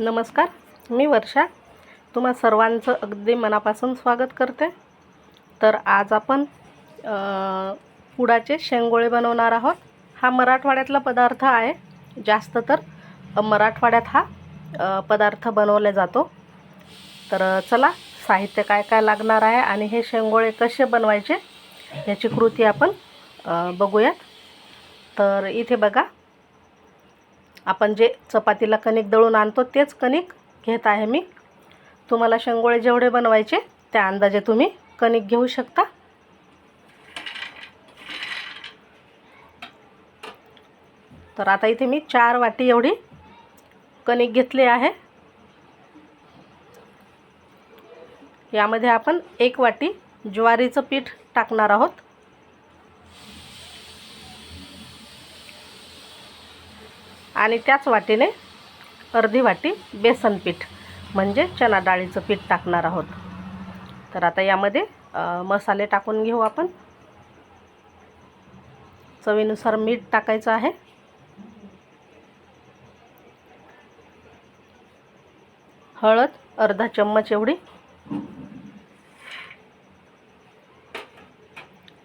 नमस्कार मी वर्षा. तुम्हा सर्वांचं अगदी मनापासून स्वागत करते. तर आज आपण पुडाचे शेंगोळे बनवणार आहोत. हा मराठवाड्यातला पदार्थ आहे. जास्त तर मराठवाड्यात हा पदार्थ बनवला जातो. तर चला साहित्य काय काय लागणार आहे आणि हे शेंगोळे कसे बनवायचे याची कृती आपण बघूयात. तर इथे बघा आपण जे चपातीला कणिक दळून आणतो तेच कणिक घेत आहे मी. तुम्हाला शेंगोळे जेवढे बनवायचे त्या अंदाजे तुम्ही कणिक घेऊ शकता. तर आता इथे मी चार वाटी एवढी कणिक घेतली आहे. यामध्ये आपण एक वाटी ज्वारीचं पीठ टाकणार आहोत. आणि त्याच वाटीने अर्धी वाटी बेसन पीठ म्हणजे चना डाळीचं पीठ टाकणार आहोत. तर आता यामध्ये मसाले टाकून घेऊ आपण. चवीनुसार मीठ टाकायचं आहे. हळद अर्धा चम्मच एवढी.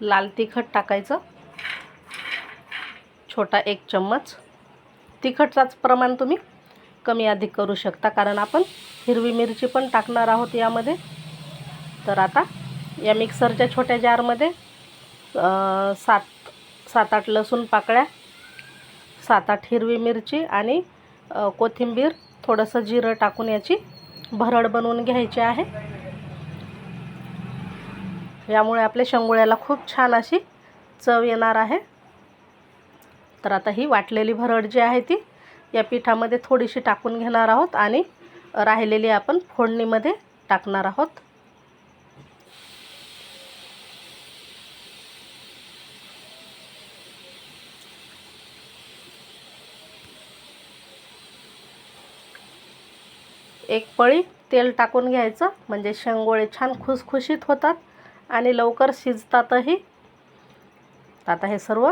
लाल तिखट टाकायचं. छोटा एक चम्मच. तिखटचाच प्रमाण तुम्ही कमी अधिक करू शकता कारण आपण हिरवी मिरची पण टाकणार आहोत यामध्ये. तर आता या मिक्सरच्या छोट्या जारमध्ये सात सात आठ लसूण पाकळ्या सात आठ हिरवी मिरची आणि कोथिंबीर थोडंसं जिरं टाकून याची भरड बनवून घ्यायची आहे. यामुळे आपल्या शेंगोळ्याला खूप छान अशी चव येणार आहे. तर आता ही वाटलेली भरड जी आहे ती या पिठामध्ये थोडीशी टाकून घेणार आहोत आणि राहिलेली आपण फोडणीमध्ये टाकणार आहोत. एक पळी तेल टाकून घ्यायचं म्हणजे शेंगोळे छान खुसखुशीत होतात आणि लवकर शिजतातही. आता हे सर्व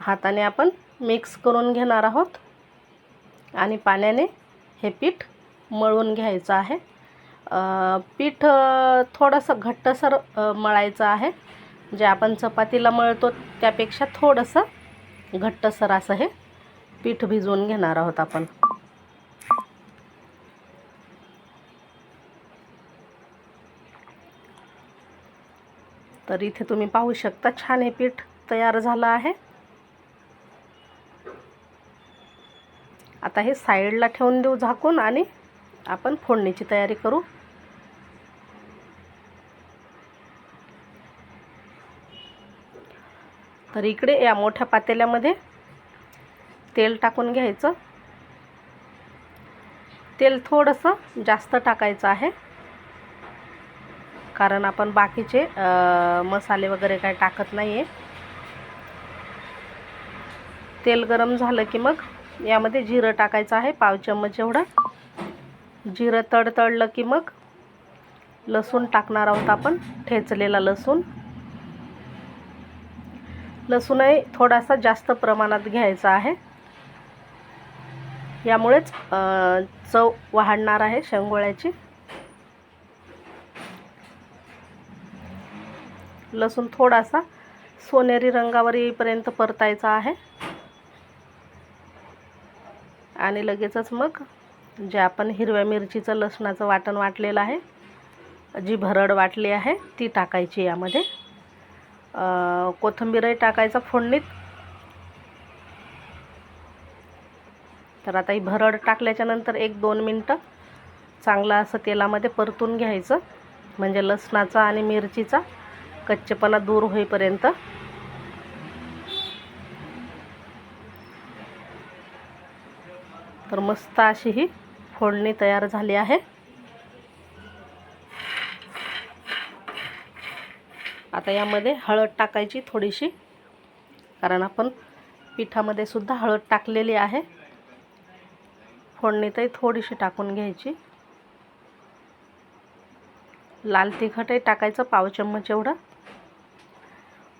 हाताने आपण मिक्स करून घेणार आहोत. आणि पाण्याने हे पीठ मळून घ्यायचं आहे. पीठ थोडंसं घट्टसर मळायचं आहे. जे आपण चपातीला मळतो त्यापेक्षा थोडंसं घट्टसर असं हे पीठ भिजवून घेणार आहोत आपण. तर इथे तुम्ही पाहू शकता छान हे पीठ तयार झालं आहे. आता हे साईडला ठेवून देऊ झाकून आणि आपण फोडणीची तयारी करू. तर इकडे या मोठ्या पातेल्यामध्ये तेल टाकून घ्यायचं. तेल थोडंसं जास्त टाकायचं आहे. कारण आपण बाकीचे मसाले वगैरे काय टाकत नाही आहे तेल गरम झालं की मग यामध्ये जिरं टाकायचं आहे पाव चम्मच एवढं जिरं तडतडलं की मग लसूण टाकणार आहोत आपण ठेचलेला लसूण. लसूणही थोडासा जास्त प्रमाणात घ्यायचा आहे. यामुळेच चव वाढणार आहे शेंगोळ्याची. लसूण थोडासा सोनेरी रंगावर येईपर्यंत परतायचा आहे. आणि लगेचच मग जे आपण हिरव्या मिरचीचं लसणाचं वाटण वाटलेलं आहे जी भरड वाटली आहे ती टाकायची यामध्ये. कोथिंबीरही टाकायचा फोडणीत. तर आता ही भरड टाकल्याच्यानंतर एक दोन मिनटं चांगलं असं तेलामध्ये परतून घ्यायचं. म्हणजे लसणाचा आणि मिरचीचा कच्चेपणा दूर होईपर्यंत तर मस्त अशी ही फोडणी तयार झाली आहे. आता यामध्ये हळद टाकायची थोडीशी कारण आपण पिठामध्ये सुद्धा हळद टाकलेली आहे. फोडणीतही थोडीशी टाकून घ्यायची. लाल तिखटही टाकायचं पाव चम्मच एवढं.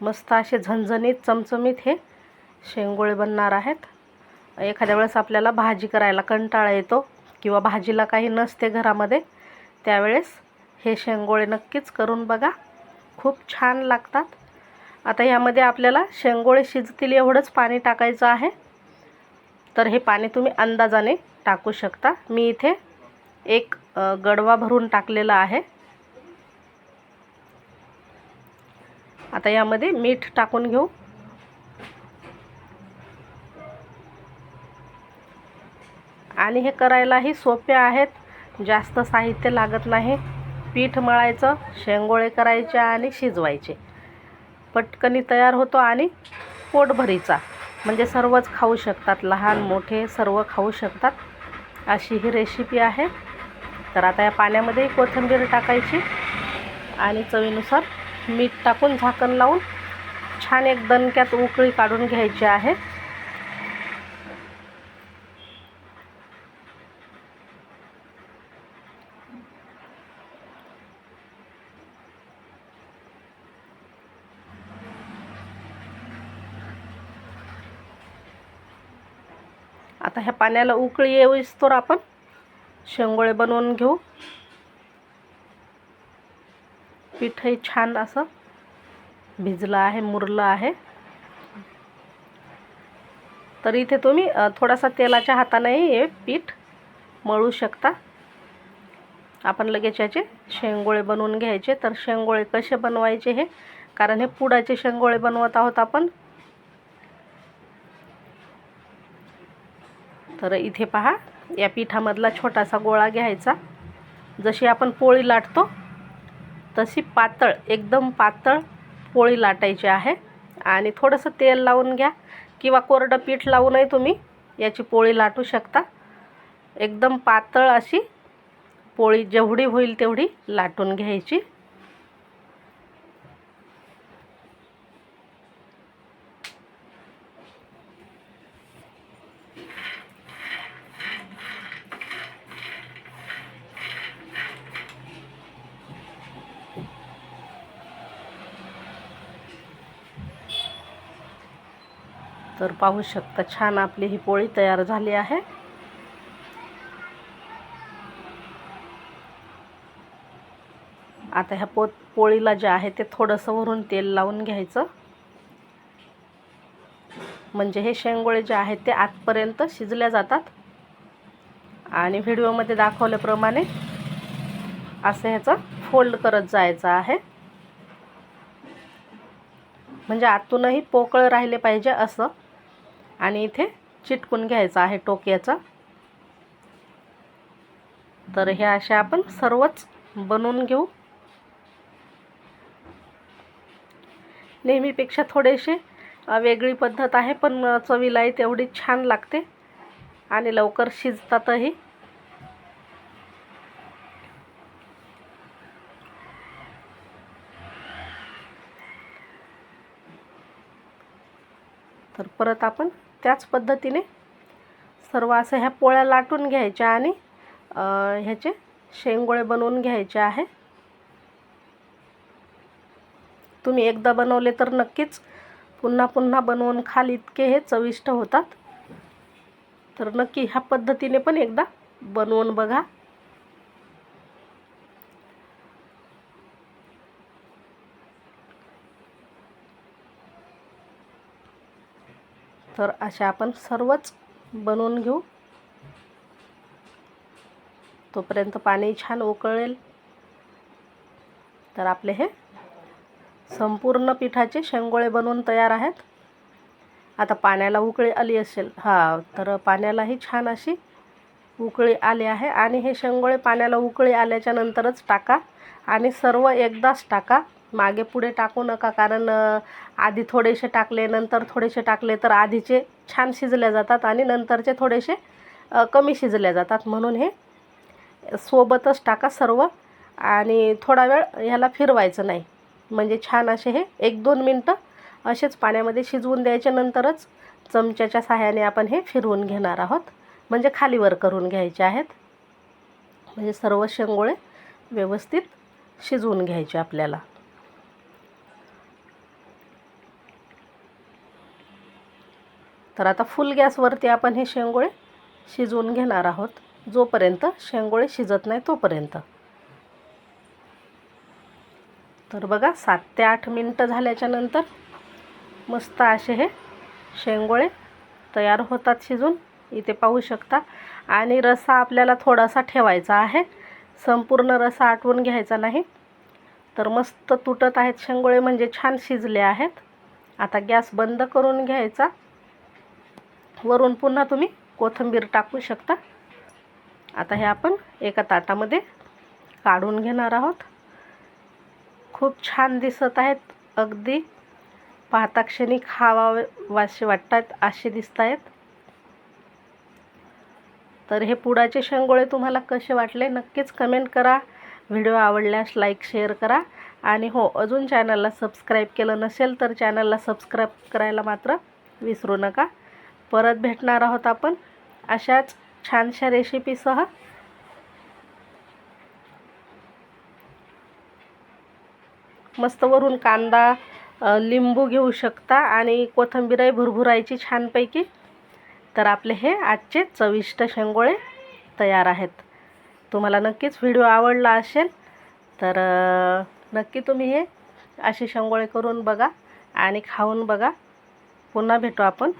मस्त असे झणझणीत चमचमीत हे शेंगोळे बनणार आहेत. एखाद्या वेळेस आपल्याला भाजी करायला कंटाळा येतो किंवा भाजीला काही नसते घरामध्ये त्यावेळेस हे शेंगोळे नक्कीच करून बघा. खूप छान लागतात. आता यामध्ये आपल्याला शेंगोळे शिजतील एवढंच पाणी टाकायचं आहे. तर हे पाणी तुम्ही अंदाजाने टाकू शकता. मी इथे एक गडवा भरून टाकलेला आहे. आता यामध्ये मीठ टाकून घेऊ. आणि हे करायलाही सोपे आहेत. जास्त साहित्य लागत नाही. पीठ मळायचं शेंगोळे करायचे आणि शिजवायचे. पटकनी तयार होतो आणि पोटभरीचा म्हणजे सर्वच खाऊ शकतात. लहान मोठे सर्व खाऊ शकतात. अशी ही रेसिपी आहे. तर आता या पाण्यामध्ये कोथिंबीर टाकायची आणि चवीनुसार मीठ टाकून झाकण लावून छान एक दणक्यात उकळी काढून घ्यायची आहे. आता ह्या पाण्याला उकळी येईस्तोवर आपण शेंगोळे बनवून घेऊ. पीठही छान असं भिजलं आहे मुरलं आहे. तर इथे तुम्ही थोडासा तेलाच्या हातानेही हे पीठ मळू शकता. आपण लगेच याचे शेंगोळे बनवून घ्यायचे. तर शेंगोळे कसे बनवायचे हे कारण हे पुडाचे शेंगोळे बनवत आहोत आपण. तर इथे पहा या पिठामधला छोटासा गोळा घ्यायचा. जशी आपण पोळी लाटतो तशी पातळ एकदम पातळ पोळी लाटायची आहे. आणि थोडंसं तेल लावून घ्या किंवा कोरडं पीठ लावूनही तुम्ही याची पोळी लाटू शकता. एकदम पातळ अशी पोळी जेवढी होईल तेवढी लाटून घ्यायची. तर पाहू शकता छान आपली ही पोळी तयार झाली आहे. आता ह्या पो पोळीला जे आहे ते थोडंसं वरून तेल लावून घ्यायचं. म्हणजे हे शेंगोळे जे आहेत ते आतपर्यंत शिजल्या जातात. आणि व्हिडिओमध्ये दाखवल्याप्रमाणे असं ह्याचं फोल्ड करत जायचं आहे. म्हणजे आतूनही पोकळ राहिले पाहिजे असं. आणि इथे चिटकून घ्यायचं आहे टोक्याचा. तर हे असे आपण सर्वच बनवून घेऊ. नेहमीपेक्षा थोडेसे वेगळी पद्धत आहे पण चवीलाही तेवढी छान लागते. आणि लवकर शिजतातही. तर परत आपण त्याच पद्धतीने सर्व असं ह्या पोळ्या लाटून घ्यायच्या आणि ह्याचे शेंगोळे बनवून घ्यायचे आहे. तुम्ही एकदा बनवले तर नक्कीच पुन्हा पुन्हा बनवून खाल इतके हे चविष्ट होतात. तर नक्की ह्या पद्धतीने पण एकदा बनवून बघा. तर अशा आपण सर्वच बनवून घेऊ. तोपर्यंत पाणी छान उकळेल. तर आपले हे संपूर्ण पिठाचे शेंगोळे बनवून तयार आहेत. आता पाण्याला उकळी आली असेल. हा तर पाण्यालाही छान अशी उकळी आली आहे. आणि हे शेंगोळे पाण्याला उकळी आल्याच्या नंतरच टाका आणि सर्व एकदाच टाका. मागे पुढे टाकू नका कारण आधी थोडेसे टाकले नंतर थोडेसे टाकले तर आधीचे छान शिजले जातात आणि नंतरचे थोडेसे कमी शिजले जातात. म्हणून हे सोबतच टाका सर्व आणि थोडा वेळ ह्याला फिरवायचं नाही. म्हणजे छान असे हे एक दोन मिनटं असेच पाण्यामध्ये शिजवून द्यायच्या नंतरच चमच्याच्या साह्याने आपण हे फिरवून घेणार आहोत. म्हणजे खालीवर करून घ्यायचे आहेत. म्हणजे सर्व शेंगोळे व्यवस्थित शिजवून घ्यायचे आपल्याला. तर आता फुल गॅसवरती आपण हे शेंगोळे शिजवून घेणार आहोत. जोपर्यंत शेंगोळे शिजत नाही तोपर्यंत. तर बघा सात ते आठ मिनटं झाल्याच्यानंतर मस्त असे हे शेंगोळे तयार होतात शिजून. इथे पाहू शकता. आणि रसा आपल्याला थोडासा ठेवायचा आहे. संपूर्ण रसा आटवून घ्यायचा नाही. तर मस्त तुटत आहेत शेंगोळे म्हणजे छान शिजले आहेत. आता गॅस बंद करून घ्यायचा. वरून पुन्हा तुम्ही कोथिंबीर टाकू शकता. आता हे आपण एका ताटामध्ये काढून घेणार आहोत. खूप छान दिसत आहेत. अगदी पाहता क्षणी खावावे वासे वाटतात असे दिसत आहेत. तर हे पुडाचे शेंगोळे तुम्हाला कसे वाटले नक्कीच कमेंट करा. व्हिडिओ आवडल्यास लाईक शेअर करा. आणि हो अजून चॅनलला सबस्क्राईब केलं नसेल तर चॅनलला सबस्क्राईब करायला मात्र विसरू नका. परत भेटणार आहोत आपण अशाच छानशा रेसिपीसह. मस्त वरून कांदा लिंबू घेऊ शकता आणि कोथिंबीरही भुरभुरायची छानपैकी. तर आपले हे आजचे चविष्ट शेंगोळे तयार आहेत. तुम्हाला नक्कीच व्हिडिओ आवडला असेल तर नक्की तुम्ही हे असे शेंगोळे करून बघा आणि खाऊन बघा. पुन्हा भेटू आपण.